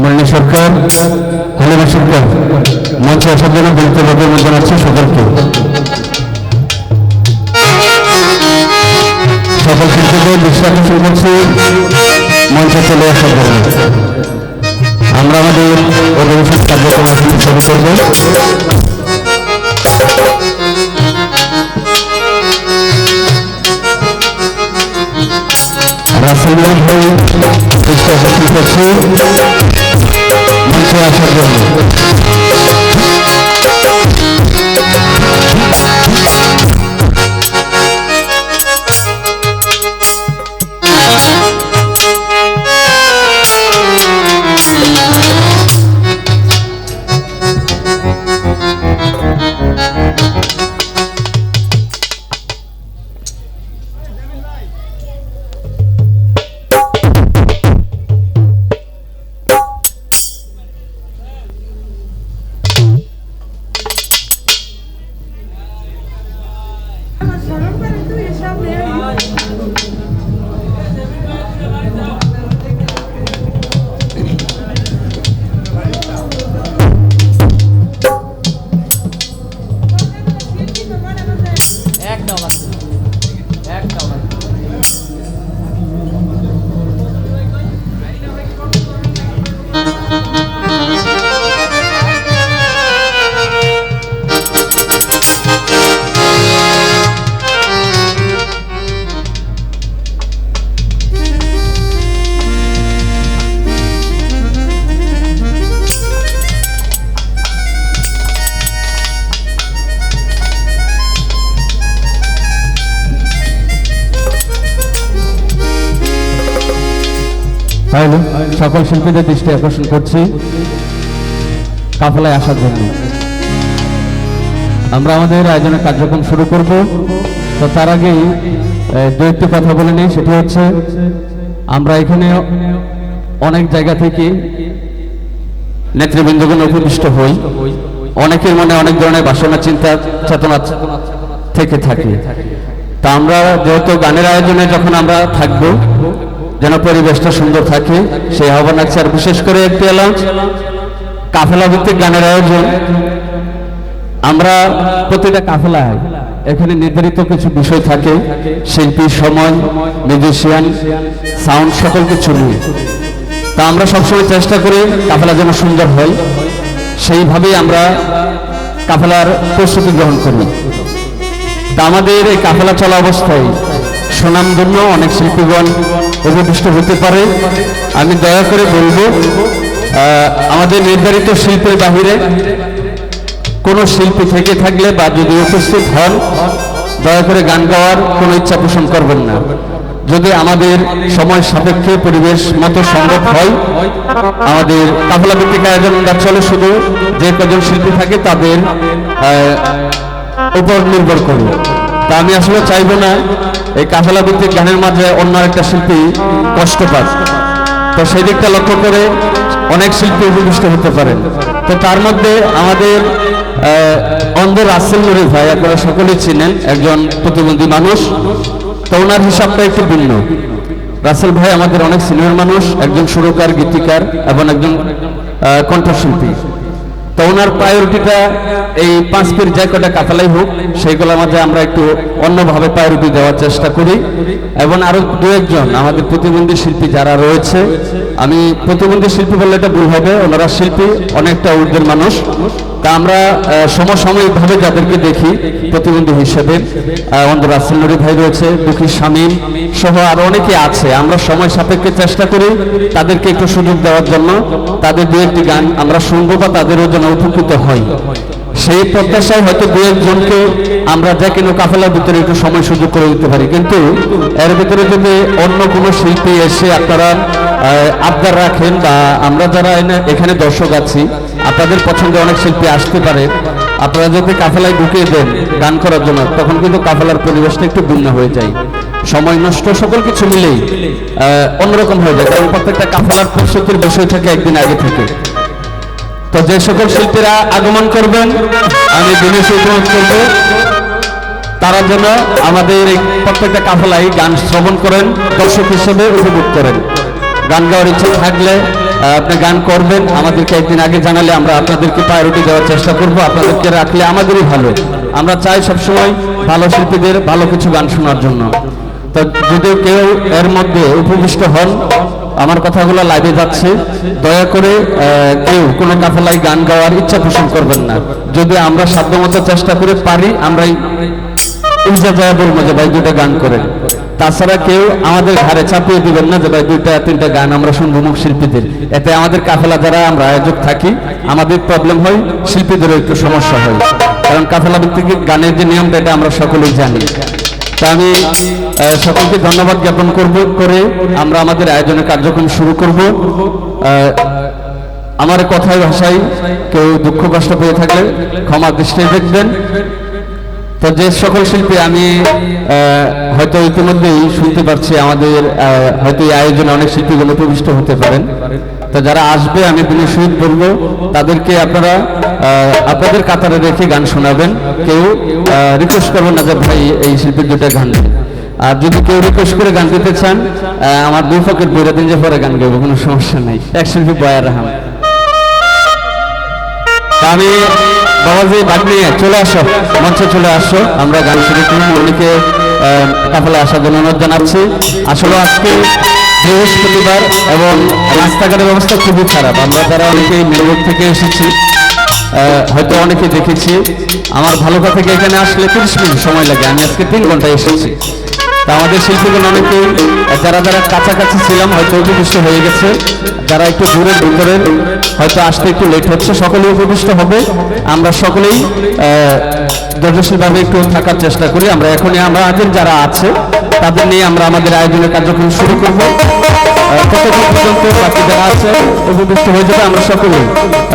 মলিনী সরকার, হালিমা সরকার, মঞ্চে আসার জন্য বক্তব্য জানাচ্ছি সকলকে। সকল শিল্পীদের বিশ্বাস শুরু করছি, মঞ্চে চলে আসার জন্য। আমরা আমাদের অধিবেশন কার্যক্রম শুরু করব। রাসেল ভাই চেষ্টা করছি মঞ্চে আসার জন্য তাহলে সকল শিল্পীদের দৃষ্টি আকর্ষণ করছি কাফেলায় আসার জন্য। আমরা আমাদের আয়োজনের কার্যক্রম শুরু করব। তো তার আগেই দু একটি কথা বলে নিই, সেটি হচ্ছে, আমরা এখানে অনেক জায়গা থেকে নেতৃবৃন্দগণ উপদিষ্ট হই। অনেকের মনে অনেক ধরনের বাসনা, চিন্তা, চেতনা থেকে থাকে। তা আমরা যেহেতু গানের আয়োজনে যখন আমরা থাকব যেন পরিবেশটা সুন্দর থাকে, সেই আহ্বান আছে আর বিশেষ করে একটি অ্যালাউন্স কাফেলা ভিত্তিক গানের আয়োজন। আমরা প্রতিটা কাফেলায় এখানে নির্ধারিত কিছু বিষয় থাকে শিল্পীর সময় মিউজিশিয়ান সাউন্ড সকল কিছু নিয়ে। তা আমরা সবসময় চেষ্টা করি কাফেলা যেন সুন্দর হয়। সেইভাবেই আমরা কাফেলার প্রস্তুতি গ্রহণ করি। তা আমাদের এই কাফেলা চলা অবস্থায় সুনামধন্য অনেক শিল্পীগণ উপদিষ্ট হতে পারে। আমি দয়া করে বলব আমাদের নির্ধারিত শিল্পের বাহিরে কোনো শিল্পী থেকে থাকলে বা যদি উপস্থিত হন, দয়া করে গান গাওয়ার কোনো ইচ্ছা পোষণ করবেন না। যদি আমাদের সময় সাপেক্ষে পরিবেশ মতো সম্ভব হয়, আমাদের কাফলা ভিত্তিক আয়োজনটা চলে শুধু যে কজন শিল্পী থাকে তাদের উপর নির্ভর করে তা আমি আসলে চাইব না। এই কাফলা ভিত্তিক গানের মাঝে অন্য একটা শিল্পী কষ্ট পাক তো সেই দিকটা লক্ষ্য করে অনেক শিল্পী উপবিষ্ট হতে পারেন তো তার মধ্যে আমাদের অন্ধ রাসেল নুরি ভাই, আপনারা সকলেই চিনেন, একজন প্রতিবন্ধী মানুষ। তো ওনার হিসাবটা একটু ভিন্ন। রাসেল ভাই আমাদের অনেক সিনিয়র মানুষ, একজন সুরকার, গীতিকার এবং একজন কণ্ঠশিল্পী। তো ওনার প্রায়োরিটিটা এই পাঁচ পির যে কটা কাতালাই হোক, সেইগুলোর মাঝে আমরা একটু অন্যভাবে প্রায়োরিটি দেওয়ার চেষ্টা করি। এবং আরও দু একজন আমাদের প্রতিবন্ধী শিল্পী যারা রয়েছে, আমি প্রতিবন্ধী শিল্পী বললে এটা ভুল হবে, ওনারা শিল্পী, অনেকটা ঊর্ধ্বের মানুষ। তা আমরা সমসাময়িকভাবে যাদেরকে দেখি, প্রতিবন্ধী হিসেবে রাসেল নুরি ভাই রয়েছে, দুঃখী শামীম সহ আরও অনেকে আছে। আমরা সময় সাপেক্ষে চেষ্টা করি তাদেরকে একটু সুযোগ দেওয়ার জন্য। তাদের দু একটি গান আমরা শুনব বা তাদেরও জন্য উপকৃত হই সেই প্রত্যাশায় হয়তো দু একজনকে আমরা যে কোনো কাফেলার ভিতরে একটু সময় সুযোগ করে দিতে পারি। কিন্তু এর ভিতরে যদি অন্য কোনো শিল্পী এসে আপনারা আবদার রাখেন বা আমরা যারা এখানে দর্শক আছি আপনাদের পছন্দে অনেক শিল্পী আসতে পারে। আপনারা যদি কাফেলায় ঢুকিয়ে দেন গান করার জন্য, তখন কিন্তু কাফেলার পরিবেশটা একটু ভিন্ন হয়ে যায়। সময় নষ্ট সকল কিছু মিলেই অন্যরকম হয়ে যায়। কারণ প্রত্যেকটা কাফেলার প্রস্তুতির বিষয় থাকে একদিন আগে থেকে। তো যে সকল শিল্পীরা আগমন করবেন, আমি দিনে অনুরোধ করব, তারা যেন আমাদের এই প্রত্যেকটা কাফেলাই গান শ্রবণ করেন, দর্শক হিসেবে উপভোগ করেন। গান গাওয়ার ইচ্ছা থাকলে আপনি গান করবেন, আমাদেরকে একদিন আগে জানালে আমরা আপনাদেরকে প্রায়োরিটি দেওয়ার চেষ্টা করব, আপনাদেরকে রাখলে আমাদেরই ভালো। আমরা চাই সবসময় ভালো শিল্পীদের ভালো কিছু গান শোনার জন্য। তো যদি কেউ এর মধ্যে উপবিষ্ট হন, আমার কথাগুলো লাইভে যাচ্ছে, দয়া করে কেউ কোনো কাফেলায় গান গাওয়ার ইচ্ছা পোষণ করবেন না। যদি আমরা সাধ্যমতো চেষ্টা করে পারি, আমরাই ইজা যায় বলব যে ভাই দুইটা গান করেন তাছাড়া কেউ আমাদের ঘাড়ে চাপিয়ে দিবেন না যে, ভাই, দুইটা, তিনটা গান আমরা শুনব মুখ শিল্পীদের। এতে আমাদের কাফেলা যারা আমরা আয়োজক থাকি। আমাদের প্রবলেম হয়, শিল্পীদেরও একটু সমস্যা হয়। কারণ কাফেলা ভিত্তিক গানের যে নিয়মটা, এটা আমরা সকলেই জানি। তা আমি সকলকে ধন্যবাদ জ্ঞাপন করব, করে আমরা আমাদের আয়োজনের কার্যক্রম শুরু করব। আমার কথায়, ভাষায় কেউ দুঃখ কষ্ট পেয়ে থাকলে ক্ষমা দৃষ্টি দেখবেন। তো যে সকল শিল্পী আমি হয়তো ইতিমধ্যেই শুনতে পারছি, আমাদের হয়তো এই আয়োজনে অনেক শিল্পীগুলো প্রবিষ্ট হতে পারেন। তো যারা আসবে, আমি তিনি শহীদ বলব তাদেরকে আপনারা আপনাদের কাতারে রেখে গান শোনাবেন। কেউ রিকোয়েস্ট করবেন না যে ভাই, এই শিল্পীর দুটা গান। আর যদি কেউ রিকোয়েস্ট করে গান দিতে চান আমার দুই পকেট বইরা দিন যে পরে গান গাইবো, কোনো সমস্যা নাই। এক শিল্পী বয়ার রাহাম তা আমি বাবাজি, বাদ নিয়ে চলে আসো। মঞ্চে চলে আসো। আমরা গান শুরু করি। অনেকে কাফলে আসার জন্য অনুরোধ জানাচ্ছি। আসলে আজকে বৃহস্পতিবার এবং রাস্তাঘাটের ব্যবস্থা খুবই খারাপ। আমরা যারা অনেকেই মেলবোর্ড থেকে এসেছি হয়তো অনেকে দেখেছি। আমার ভালো কথা থেকে এখানে আসলে তিরিশ মিনিট সময় লাগে। আমি আজকে তিন ঘণ্টা এসেছি। আমাদের শিল্পীগণ অনেকেই, যারা যারা কাছাকাছি ছিলাম, হয়তো উপবিষ্ট হয়ে গেছে, যারা একটু দূরের ভিতরের হয়তো আসতে একটু লেট হচ্ছে, সকলেই উপবিষ্ট হবে। আমরা সকলেই ধৈর্যশীলভাবে একটু থাকার চেষ্টা করি। আমরা এখনই, আমরা আগের যারা আছে, তাদের নিয়ে আমরা আমাদের আয়োজনের কার্যক্রম শুরু করব। পর্যন্ত বাকি যারা আছে, উপবিষ্ট হয়ে যাবে আমরা সকলেই।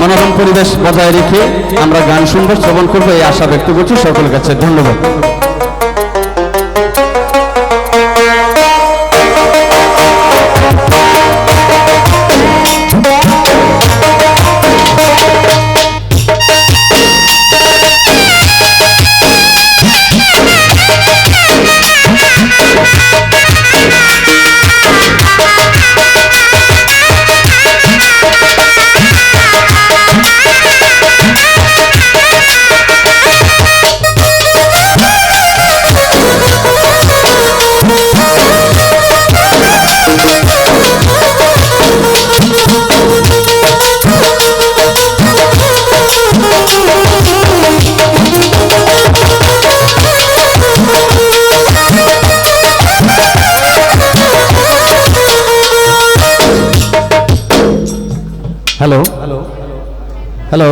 মনোরম পরিবেশ বজায় রেখে আমরা গান শুনব, শ্রবণ করব, এই আশা ব্যক্ত করছি। সকলের কাছে ধন্যবাদ। হ্যালো হ্যালো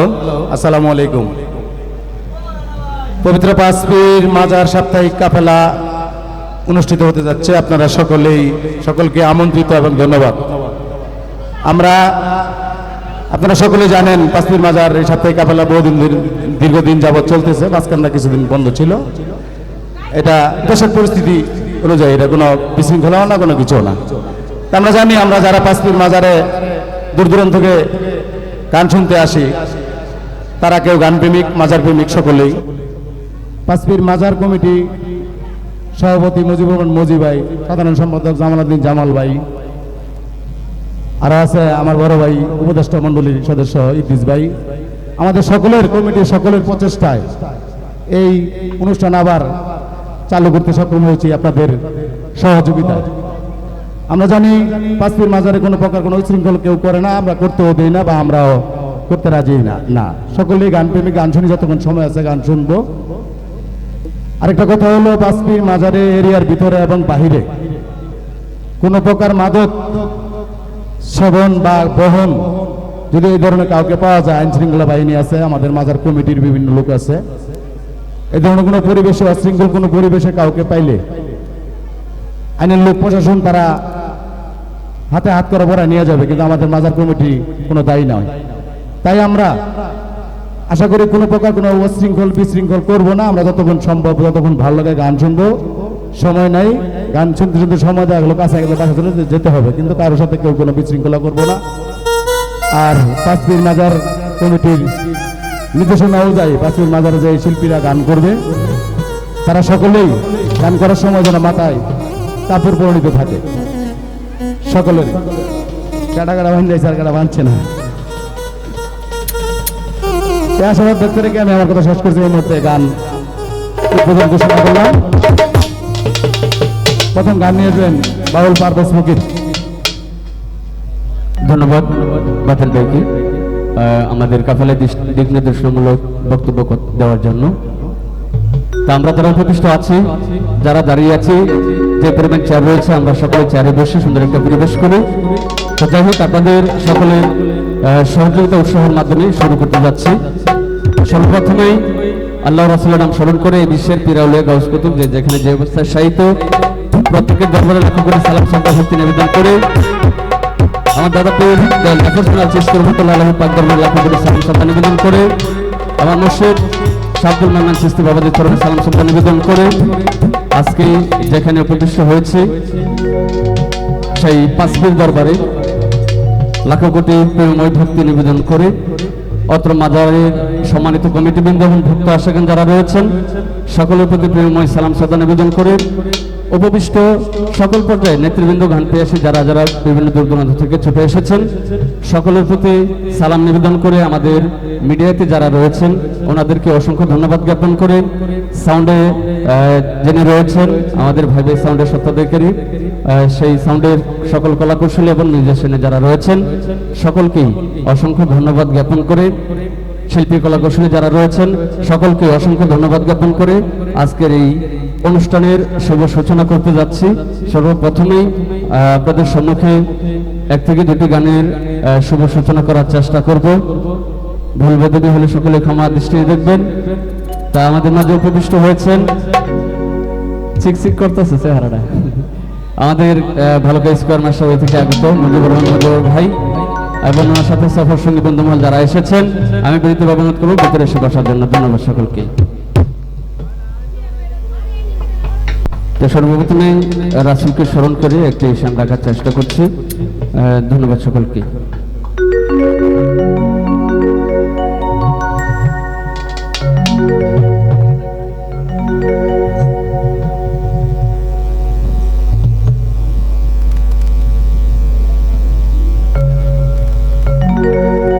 আসসালামু আলাইকুম পবিত্র পাঁচপীর মাজার সাপ্তাহিক কাফেলা অনুষ্ঠিত হতে যাচ্ছে। আপনারা সকলেই সকলকে আমন্ত্রিত এবং ধন্যবাদ। আমরা আপনারা সকলে জানেন পাঁচমির মাজার এই সাপ্তাহিক কাফেলা বহুদিন দীর্ঘদিন যাবৎ চলতেছে। মাঝখানটা কিছুদিন বন্ধ ছিল। এটা দেশের পরিস্থিতি অনুযায়ী এটা কোনো বিশৃঙ্খলাও না কোনো কিছু না। আমরা জানি আমরা যারা পাঁচমির মাজারে দূর দূরান্ত থেকে গান শুনতে আসি। তারা কেউ গান প্রেমিক, মাজার প্রেমিক সকলেই। পাঁচপির মাজার কমিটি সভাপতি মুজিবুর রহমান মজি ভাই, সাধারণ সম্পাদক জামালউদ্দিন জামাল ভাই। আর আছে আমার বড় ভাই, উপদেষ্টা মণ্ডলীর সদস্য ইদ্রিস ভাই। আমাদের সকলের কমিটির সকলের প্রচেষ্টায় এই অনুষ্ঠান আবার চালু করতে সক্ষম হয়েছি আপনাদের সহযোগিতায়। আমরা জানি পাঁচপির মাজারে কোনো প্রকার কোনো উচ্ছৃঙ্খল কেউ করে না, আমরা করতেও দিই না বা আমরাও করতে রাজি না না। সকলেই গান প্রেমিক গান শুনি, যতক্ষণ সময় আছে গান শুনব। আরেকটা কথা হলো বাসপি মাজারে এরিয়ার ভিতরে এবং বাহিরে কোনো প্রকার মাদক সেবন বা বহন যদি এই ধরনের কাউকে পাওয়া যায়, আইন শৃঙ্খলা বাহিনী আছে, আমাদের মাজার কমিটির বিভিন্ন লোক আছে। এই ধরনের কোনো পরিবেশে অশৃঙ্খল কোনো পরিবেশে কাউকে পাইলে আইনের লোক, প্রশাসন তারা হাতে হাত করে পড়া নিয়ে যাবে, কিন্তু আমাদের মাজার কমিটি কোনো দায়ী নয়। তাই আমরা আশা করি কোনো প্রকার কোনো অশৃঙ্খল বিশৃঙ্খল করব না। আমরা যতক্ষণ সম্ভব, যতক্ষণ ভালো লাগে গান শুনব। সময় নাই, গান শুনতে শুনতে সময় দেওয়া গেলো কাছে গেলে চলে যেতে হবে, কিন্তু কারোর সাথে কেউ কোনো বিশৃঙ্খলা করব না। আর পাঁচপির মাজার কমিটির নির্দেশনা অনুযায়ী পাঁচপির মাজারে যে শিল্পীরা গান করবে, তারা সকলেই গান করার সময় যেন মাথায় কাপড় পরিণত থাকে। সকলের। কাটা কাটা যাইছে আর কাটা বাঁধছে না। ব্যক্ত রেখে আমি আমার কথা শেষ করছি গান ঘোষণা করলাম প্রথম গান বাউল মুকির ধন্যবাদ, বাতিল ভাইকে। আমাদের কাফেলা দিক নির্দেশনামূলক বক্তব্য দেওয়ার জন্য। তা আমরা যারা উপবিষ্ট আছি, যারা দাঁড়িয়ে আছি যে চেয়ার রয়েছে, আমরা সকলে চেয়ারে বসে সুন্দর একটা পরিবেশ করি। তো যাই হোক, আপনাদের সকলের সহযোগিতা, উৎসাহের মাধ্যমে শুরু করতে যাচ্ছি। সর্বপ্রথমেই আল্লাহ রাসুলের নাম স্মরণ করে এই বিশ্বের পিরাউলিয়া গাউস কুতুব যে যেখানে যে অবস্থায় সাহিত্য প্রত্যেকের দরবারে লক্ষ্য করে সালাম সন্ধ্যা ভক্তি নিবেদন করে। আমার দাদা পীর লেখরসোনাল চিস্কর রহমতুল্লাহ আলহী পাক দরবার লাখো করে সালাম সন্তান নিবেদন করে। আমার মুর্শিদ শাব্দুল মান্নান চিস্তি বাবাদের চরণে সালাম সন্তান নিবেদন করে। আজকে যেখানে প্রতিষ্ঠা হয়েছে, সেই পাঁচবীর দরবারে লাখো কোটি প্রেমময় ভক্তি নিবেদন করে অত্র মাজারের সম্মানিত কমিটিবৃন্দ এবং ভক্ত আশাগান যারা রয়েছেন, সকলের প্রতি প্রেমময় সালাম শ্রদ্ধা নিবেদন করে উপবিষ্ট সকল পর্যায়ে নেতৃবৃন্দ গান পেয়ে এসে যারা যারা বিভিন্ন দূর দূরান্ত থেকে ছুটে এসেছেন সকলের প্রতি সালাম নিবেদন করে আমাদের মিডিয়াতে যারা রয়েছেন ওনাদেরকে অসংখ্য ধন্যবাদ জ্ঞাপন করে সাউন্ডে যিনি রয়েছেন আমাদের ভাই ভাই সাউন্ডের সত্ত্বাধিকারী আহ, সেই সাউন্ডের সকল কলাকৌশলী এবং নির্দেশনে যারা রয়েছেন সকলকেই অসংখ্য ধন্যবাদ জ্ঞাপন করে শিল্পী কলাকৌশলী যারা রয়েছেন সকলকে অসংখ্য ধন্যবাদ জ্ঞাপন করে আজকের এই অনুষ্ঠানের শুভ সূচনা করতে যাচ্ছি। সর্বপ্রথমেই আপনাদের সম্মুখে এক থেকে দুটি গানের শুভ সূচনা করার চেষ্টা করব। ভুল বেদবি হলে সকলে ক্ষমা দৃষ্টি দেখবেন। তা আমাদের মাঝে উপবিষ্ট হয়েছেন চিকচিক করতেছে চেহারাটা। আমাদের ভালুকা স্কোয়ার মাস্টার থেকে আগত মুজিবুর রহমান ভাই এবং ওনার সাথে সফর সঙ্গী বন্ধুমহল যারা এসেছেন, আমি বিনীতভাবে অনুরোধ করব ভিতরে এসে বসার জন্য। ধন্যবাদ সকলকে। তো সর্বপ্রথমে রাসুলকে স্মরণ করে একটি ঈশান রাখার চেষ্টা করছি। ধন্যবাদ সকলকে।